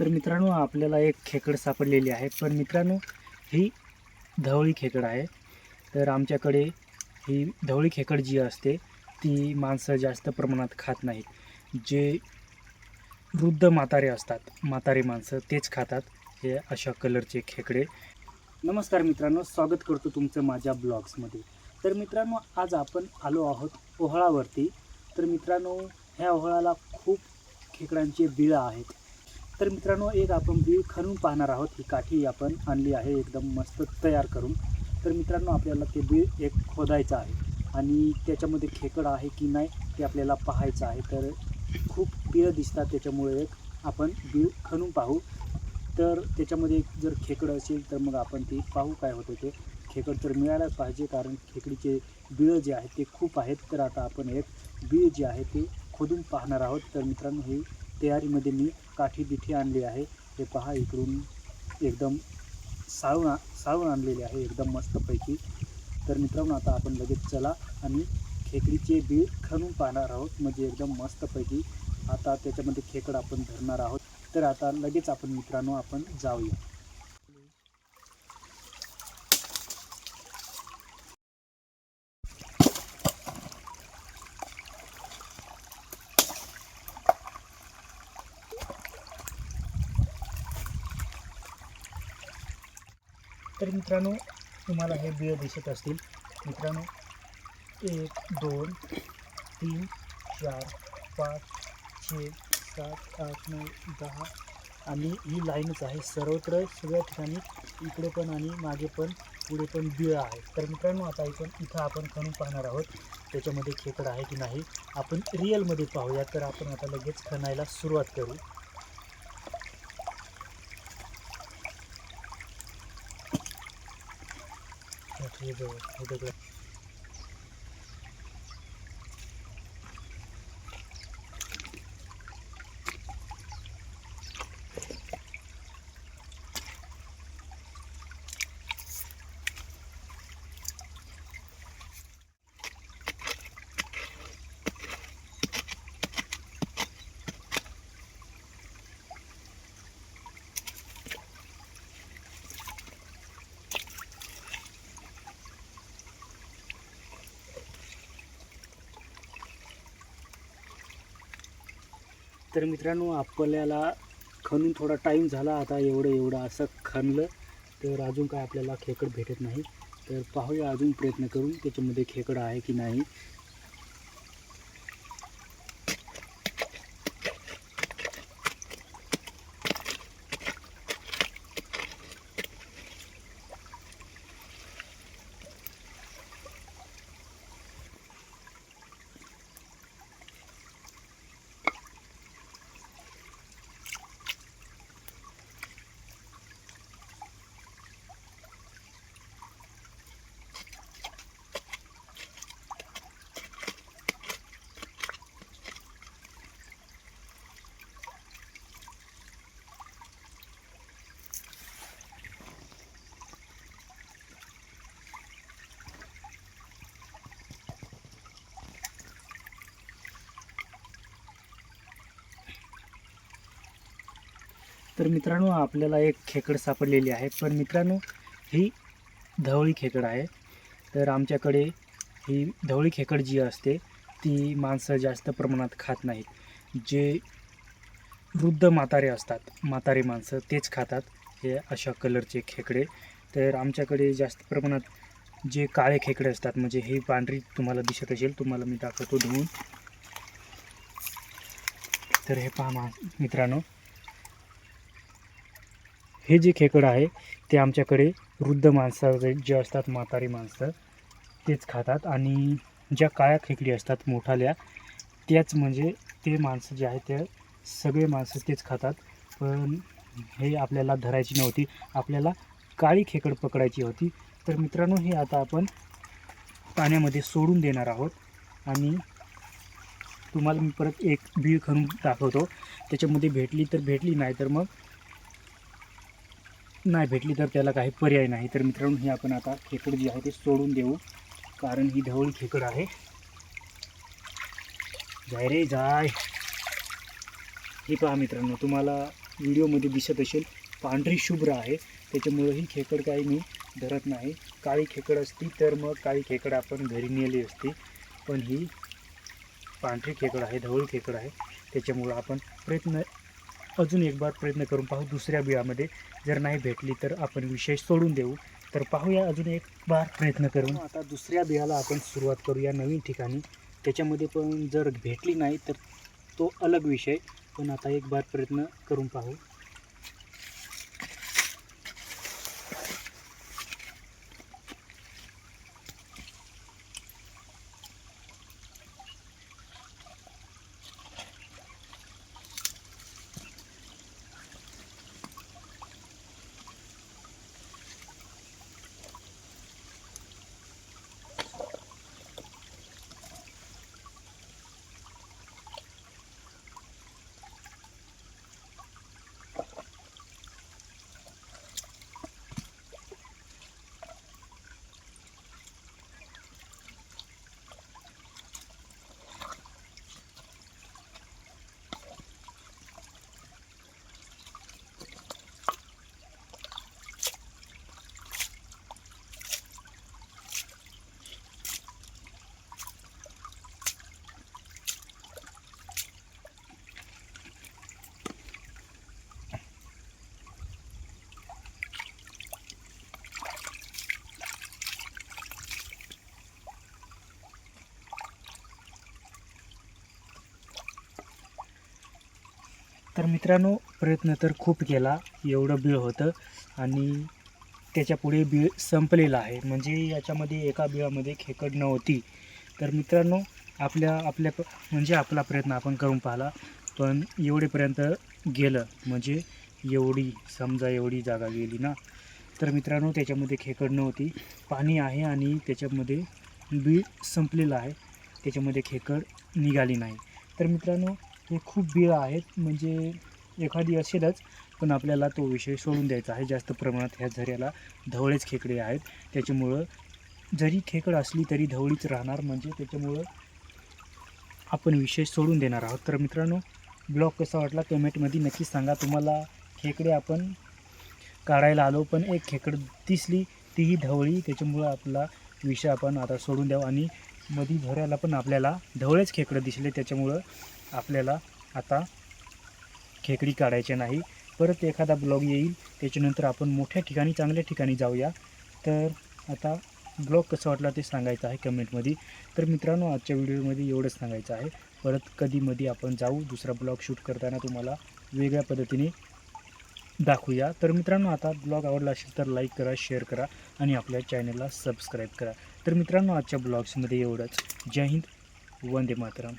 तर मित्रांनो आपल्याला एक खेकड सापडलेली आहे. पण मित्रांनो ही धवळी खेकड आहे. तर आमच्याकडे ही धवळी खेकड जी असते ती माणसं जास्त प्रमाणात खात नाहीत. जे वृद्ध म्हातारे असतात म्हातारे माणसं तेच खातात. हे अशा कलरचे खेकडे. नमस्कार मित्रांनो स्वागत करतो तुमचं माझ्या ब्लॉग्समध्ये. तर मित्रांनो आज आपण आलो आहोत ओहळावरती. तर मित्रांनो ह्या ओहळाला खूप खेकडांचे बिळं आहेत. तर मित्रांनो एक आपण बीळ खणून पाहणार आहोत. ही काठी आपण आणली आहे एकदम मस्त तयार करून. तर मित्रांनो आपल्याला ते बीळ एक खोदायचं आहे. आणि त्याच्यामध्ये खेकड आहे की नाही ते आपल्याला पाहायचं आहे. तर खूप बिळं दिसतात त्याच्यामुळे एक आपण बीळ खणून पाहू. तर त्याच्यामध्ये जर खेकडं असेल तर मग आपण ती पाहू काय होतं ते. खेकड तर मिळायलाच पाहिजे कारण खेकडीचे बिळं जे आहेत ते खूप आहेत. तर आता आपण एक बीळ जे आहे ते खोदून पाहणार आहोत. तर मित्रांनो ही तयारीमध्ये मी काठी बिठी आणली आहे. हे पहा इकडून एकदम साळून साळून आणलेले आहे एकदम मस्तपैकी. तर मित्रांनो आता आपण लगेच चला आणि खेकडीचे बीळ खणून पाहणार आहोत. म्हणजे एकदम मस्तपैकी आता त्याच्यामध्ये खेकड आपण धरणार आहोत. तर आता लगेच आपण मित्रांनो आपण जाऊया. तर मित्रांनो तुम्हाला हे बिळ दिसत असतील. मित्रांनो एक दोन तीन चार पाच छे सात आठ नऊ दहा. आणि ही लाईनच आहे. सर्वत्र सगळ्या ठिकाणी इकडे पण आणि मागे पण पुढे पण बिळ आहे. तर मित्रांनो आता इथं इथं आपण खणून पाहणार आहोत त्याच्यामध्ये खेकडं आहे की नाही. आपण रिअलमध्ये पाहूया. तर आपण आता लगेच खणायला सुरुवात करू. हे जवळ हे दगड तर मित्रांनो आपल्याला खणून थोडा टाईम झाला. आता एवढं एवढं असं खणलं तर अजून काय आपल्याला खेकड भेटत नाही. तर पाहूया अजून प्रयत्न करून त्याच्यामध्ये खेकड आहे की नाही. तर मित्रांनो आपल्याला एक खेकड सापडलेली आहे. पण मित्रांनो ही धवळी खेकड आहे. तर आमच्याकडे ही धवळी खेकड जी असते ती माणसं जास्त प्रमाणात खात नाहीत. जे वृद्ध म्हातारे असतात म्हातारे माणसं तेच खातात. हे अशा कलरचे खेकडे. तर आमच्याकडे जास्त प्रमाणात जे काळे खेकडे असतात म्हणजे ही पांढरी तुम्हाला दिसत असेल तुम्हाला मी दाखवतो धुवून. तर हे पहा मा मित्रांनो हे जे खेकड आहे ते आमच्याकडे वृद्ध माणसं जे- जे असतात म्हातारी माणसं तेच खातात. आणि ज्या काळ्या खेकडी असतात मोठाल्या त्याच म्हणजे ते माणसं जे आहेत ते सगळे माणसं तेच खातात. पण हे आपल्याला धरायची नव्हती. आपल्याला काळी खेकड पकडायची होती. तर मित्रांनो हे आता आपण पाण्यामध्ये सोडून देणार आहोत. आणि तुम्हाला मी परत एक बीळ खणून दाखवतो. त्याच्यामध्ये भेटली तर भेटली नाही तर मग नाही भेटली तर त्याला काही पर्याय नाही. तर मित्रांनो ही आपण आता खेकड जी आहे ते सोडून देऊ. कारण ही ढवळी खेकड आहे. जाय रे जाय. हे पहा मित्रांनो तुम्हाला व्हिडिओमध्ये दिसत असेल पांढरी शुभ्र आहे. त्याच्यामुळं ही खेकड काही मी धरत नाही. काळी खेकड असती तर मग काळी खेकड आपण घरी नेली असती. पण ही पांढरी खेकड आहे ढवळी खेकड आहे. त्याच्यामुळं आपण प्रयत्न अजून एक बार प्रयत्न करून पाहू दुसऱ्या बिळामध्ये. जर नाही भेटली तर आपण विषय सोडून देऊ. तर पाहूया अजून एक बार प्रयत्न करून. आता दुसऱ्या बिळाला आपण सुरुवात करूया नवीन ठिकाणी. त्याच्यामध्ये पण जर भेटली नाही तर तो अलग विषय. पण आता एक बार प्रयत्न करून पाहू. तर मित्रांनो प्रयत्न तर खूप केला. एवढं बिळ होतं. आणि त्याच्यापुढे बिळ संपलेलं आहे. म्हणजे याच्यामध्ये एका बिळामध्ये खेकड नव्हती. तर मित्रांनो आपल्या आपल्या प- म्हणजे आपला प्रयत्न आपण करून पाहिला. पण एवढेपर्यंत गेलं. म्हणजे एवढी समजा एवढी जागा गेली ना. तर मित्रांनो त्याच्यामध्ये खेकड नव्हती. पाणी आहे आणि त्याच्यामध्ये बीळ संपलेलं आहे. त्याच्यामध्ये खेकड निघाली नाही. तर मित्रांनो हे खूप बिळ आहेत म्हणजे एखादी असेलच पण आपल्याला तो विषय सोडून द्यायचा आहे जास्त प्रमाणात ह्या झऱ्याला. धवळेच खेकडे आहेत त्याच्यामुळं जरी खेकड असली तरी धवळीच राहणार म्हणजे त्याच्यामुळं आपण विषय सोडून देणार आहोत. तर मित्रांनो ब्लॉग कसा वाटला कमेंटमध्ये नक्की सांगा. तुम्हाला खेकडे आपण काढायला आलो पण एक खेकड दिसली तीही धवळी त्याच्यामुळं आपला विषय आपण आता सोडून द्यावा. आणि मधी झऱ्याला पण आपल्याला धवळेच खेकडं दिसले त्याच्यामुळं आपल्याला आता खेकडी काढायचे नाही. परत एखादा ब्लॉग येईल त्याच्यानंतर आपण मोठ्या ठिकाणी चांगल्या ठिकाणी जाऊया. तर आता ब्लॉग कसं वाटला ते सांगायचं आहे कमेंटमध्ये. तर मित्रांनो आजच्या व्हिडिओमध्ये एवढंच सांगायचं आहे. परत कधीमध्ये आपण जाऊ दुसरा ब्लॉग शूट करताना तुम्हाला वेगळ्या पद्धतीने दाखवूया. तर मित्रांनो आता ब्लॉग आवडला असेल तर लाईक करा शेअर करा आणि आपल्या चॅनलला सबस्क्राईब करा. तर मित्रांनो आजच्या ब्लॉग्समध्ये एवढंच. जय हिंद वंदे मातरम.